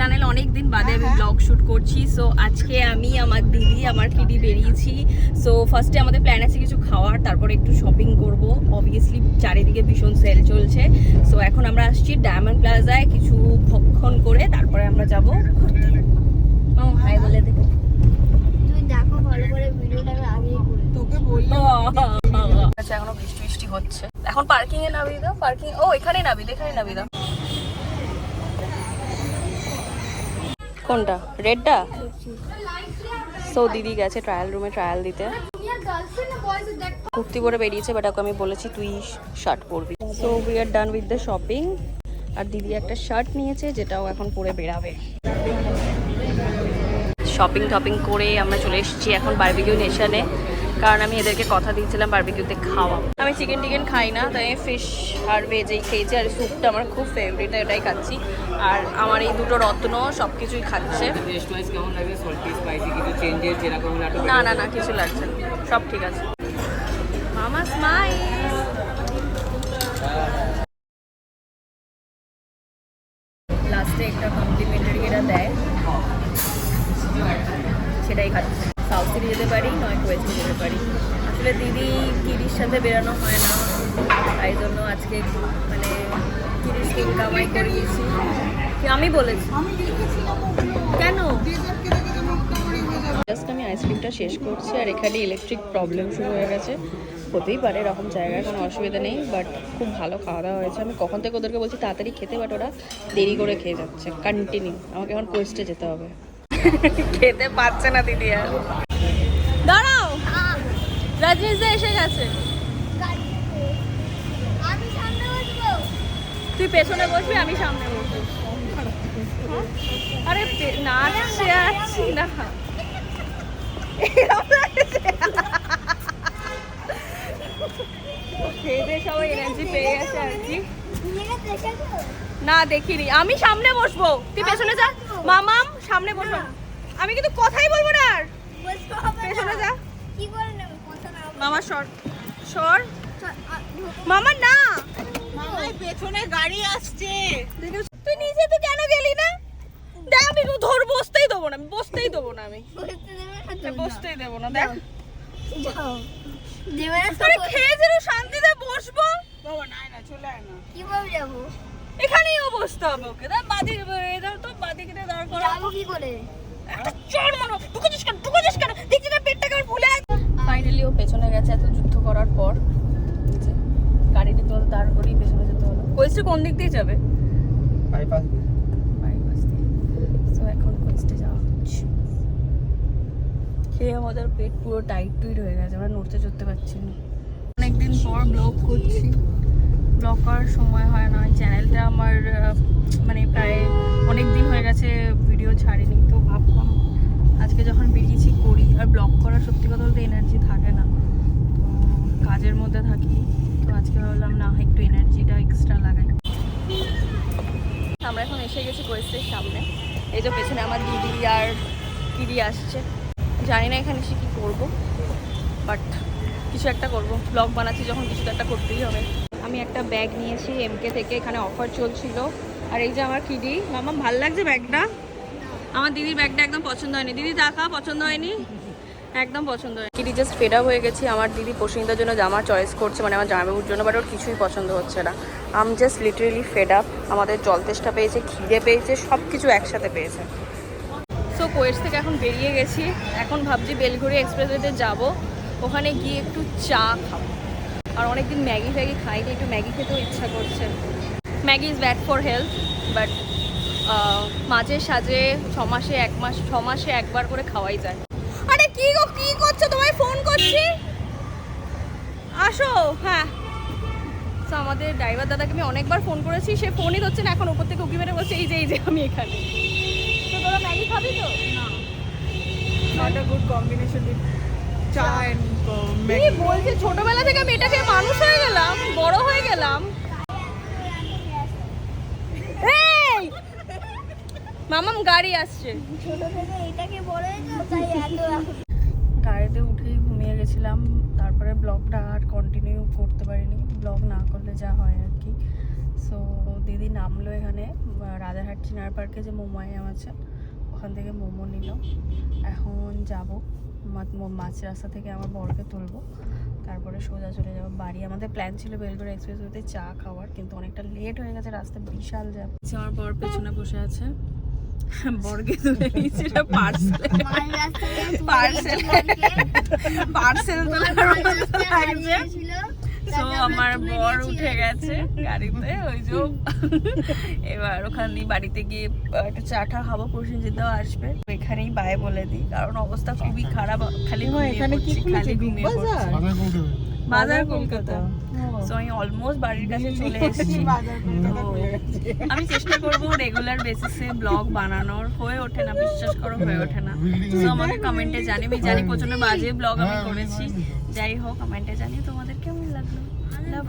Channel অনেক দিন বাদে আমি ব্লগ শুট করছি সো আজকে আমি আমার দিদি আমার কিডি বেরিয়েছি। সো ফার্স্টে আমাদের প্ল্যান আছে কিছু খাওয়ার তারপরে একটু শপিং করব। অবভিয়াসলি চারিদিকে ভীষণ সেল চলছে। সো এখন আমরা আসছি ডায়মন্ড প্লাজায় কিছু ভক্ষণ করে তারপরে আমরা যাব ঘুরতে। মামা হাই বলে দে। তুমি দেখো ভালো করে ভিডিওটা আমি আগেই করে তোকে বললাম। আচ্ছা এখনও বৃষ্টি বৃষ্টি হচ্ছে। এখন পার্কিং এ নাবি দাও পার্কিং ও এখানেই নাবি দে, এখানেই নাবি দাও। কোনটা? রেডটা? সো দিদি গেছে ট্রায়াল রুমে ট্রায়াল দিতে। কুর্তি পরে বেরিয়েছে বাট ওকে আমি বলেছি, তুই শার্ট পরবি। So we are done with the shopping আর দিদি একটা শার্ট নিয়েছে, যেটাও এখন পরে বেরাবে। শপিং টপিং করে আমরা চলে এসেছি এখন বারবিকিউ নেশনে কারণ আমি এদেরকে কথা দিয়েছিলাম বারবিকিউতে খাওয়া। আমি চিকেন টিকেন খাই না তাই ফিশ আর ভেজেই খেয়েছি আর স্যুপটা আমার খুব ফেভারিট ওটাই খাচ্ছি। আর আমার এই দুটো রত্ন সব কিছুই খাচ্ছে টেস্ট ওয়াইজ কেমন লাগে সল্টি স্পাইসি কিছু চেঞ্জেস যেরকম হলে একটু না না না কিছু লাগছে না। সব ঠিক আছে। মামা স্মাইল লাস্টে একটা কমপ্লিমেন্টারি এটা দেয় সেটাই খাচ্ছি। সাউথ সিটি যেতে পারি নয়তো ওয়েস্টে যেতে পারি। আসলে দিদি কিরির সাথে বেরানো হয় না তাই জন্য আজকে মানে কিরিশকে কামাই করিয়েছি। আমি বলেছি। কেন? জাস্ট আমি আইসক্রিমটা শেষ করছি আর এখানে ইলেকট্রিক প্রবলেম শুরু হয়ে গেছে। হতেই পারে এরকম জায়গায় কোনো অসুবিধা নেই বাট খুব ভালো খাওয়া দাওয়া হয়েছে। আমি কখন থেকে ওদেরকে বলছি তাড়াতাড়ি খেতে বাট ওরা দেরি করে খেয়ে যাচ্ছে। কন্টিনিউ আমাকে এখন কোয়েস্টে যেতে হবে। খেতে পারছে না দিদি আর। রাজনীশ এসে গেছে। আমি সামনে বসবো তুই পেছনে বসবি আমি সামনে বসবো। হ্যাঁ? আরে নাচছে আছি না। খেয়ে সবাই এনার্জি পেয়ে গেছে আর কি। না দেখিনি। আমি সামনে বসবো। তুই পেছনে যা। মামাম সামনে বসবো আমি কিন্তু কথাই বলব না আর। পেছনে। যা। কি না মামা সর। সর। মামা না। মামাই পেছনে গাড়ি আসছে। তুই নিজে তো কেন গেলি না? দেখ আমি তো ধর বসতেই দেবো না আমি বসতেই দেবো না আমি। না বসতেই দেবো না দেখ। না খেয়ে যেন শান্তিতে বসবো। বাবা নাই না চলে আয় না। কীভাবে যাব? এখানেই ও বসতে হবে ওকে। দেখ বাদি এদের তো বাদিকে দাঁড় করা যাব কি করে? একটা চড় মারো। কেন? ঢুকেছিস কেন? দেখছি না পেটটা কেমন ফুলে ফাইনালি ও পেছনে গেছে এত যুদ্ধ করার পর। গাড়িটি তো দাঁড় করেই পেছনে যেতে হলো। কোয়েস্টে কোন দিক দিয়ে যাবে? বাইপাস বাইপাস দিয়ে। তো এখন কোয়েস্টে যাওয়া হচ্ছে। খেয়ে আমাদের পেট পুরো টাইট টুইট হয়ে গেছে আমরা নড়তে চড়তে পারছি না। অনেকদিন পর ব্লগ করছি। ব্লগ করার সময় হয় না চ্যানেলটা আমার মানে প্রায় অনেক দিন হয়ে গেছে ভিডিও ছাড়িনি। তো ভাবলাম আজকে যখন বেরিয়েছি করি, আর ব্লগ করার সত্যি কথা বলতে এনার্জি থাকে না। তো কাজের মধ্যে থাকি, তো আজকে ভাবলাম না একটু এনার্জিটা এক্সট্রা লাগাই। আমরা এখন এসে গেছি কোয়েস্টের সামনে। এই যে পেছনে আমার দিদি আর দিদি আসছে। জানি না এখানে এসে কী করব বাট কিছু একটা করব। ব্লগ বানাচ্ছি যখন, কিছু একটা করতেই হবে। আমি একটা ব্যাগ নিয়েছি এমকে থেকে এখানে অফার চলছিল। আর এই যে আমার কিডি, মামা, ভালো লাগছে ব্যাগটা আমার দিদির ব্যাগটা একদম পছন্দ হয়নি। দিদি দেখা পছন্দ হয়নি? একদম পছন্দ হয় দিদি জাস্ট ফেড আপ হয়ে গেছি আমার দিদি পছন্দের জন্য জামা চয়েস করছে মানে আমার জামাইবাবুর জন্য বাট ওর কিছুই পছন্দ হচ্ছে না। I'm just literally fed up আমাদের জল তেষ্টা পেয়েছে খিদে পেয়েছে সব কিছু একসাথে পেয়েছে। সো কোয়েস থেকে এখন বেরিয়ে গেছি। এখন ভাবছি বেলঘড়ি এক্সপ্রেসওয়েতে যাব ওখানে গিয়ে একটু চা খাব। আর অনেকদিন ম্যাগি ফ্যাগি খাইনি একটু ম্যাগি খেতেও ইচ্ছা করছে। Maggi is bad for health but মাঝে সাঝে ছ মাসে এক মাস ছ মাসে একবার করে খাওয়াই যায়। আরে কি গো কি করছ? তোমায় ফোন করছি? আসো হ্যাঁ। আমাদের ড্রাইভার দাদাকে আমি অনেকবার ফোন করেছি সে ফোনই ধরছে না এখন ওপর থেকে উকি মেরে বলছে এই যে এই যে আমি এখানে। তো তোরা ম্যাগি খাবি তো? না। Not a good combination with চা এন্ড কি বলছে? ছোটবেলা থেকে আমি এটা খেয়ে মানুষ হয়ে গেলাম বড় হয়ে গেলাম এই মামাম গাড়ি আসছে? ছোট থেকে এটাকে বড় তাই এত গাড়িতে উঠেই ঘুমিয়ে গেছিলাম তারপরে ব্লগটা আর কন্টিনিউ করতে পারিনি। ব্লগ না করলে যা হয় আর কি। সো দিদি নামলো এখানে রাজারহাট চিনার পার্কে যে মোমো আয়াম আছে ওখান থেকে মোমো নিল। এখন যাব মাছ রাস্তা থেকে আমার বরকে তুলবো। তারপরে সোজা চলে যাব বাড়ি। আমাদের প্ল্যান ছিল বেলগড় এক্সপ্রেসওয়েতে চা খাওয়ার কিন্তু অনেকটা লেট হয়ে গেছে রাস্তা বিশাল জ্যাম আমার বর পেছনে বসে আছে। বরকে তুলে নিয়েছি এটা পার্সেল। পার্সেল মতো লাগছে তাকে আমরা বর উঠে গেছে গাড়িতে ওই যে এবার ওখান দিয়ে বাড়িতে গিয়ে একটু চা টা খাব প্রসেনজিৎদাও আসবে। এখানেই বাই বলে দিই কারণ অবস্থা খুবই খারাপ খালি হ্যাঁ, ঘুমিয়ে এখানে কি খালি ঘুমিয়ে বাজার? কলকাতা। সো আমি অলমোস্ট বাড়ির কাছে চলে এসেছি। আমি চেষ্টা করব রেগুলার বেসিসে ব্লগ বানানোর। হয়ে ওঠে না বিশ্বাস করো হয়ে ওঠে না। সো আমাকে কমেন্টে জানি আমি জানি প্রচণ্ড বাজে ব্লগ আমি করেছি। যাই হোক কমেন্টে জানি তোমাদের কেমন লাগল। লাভ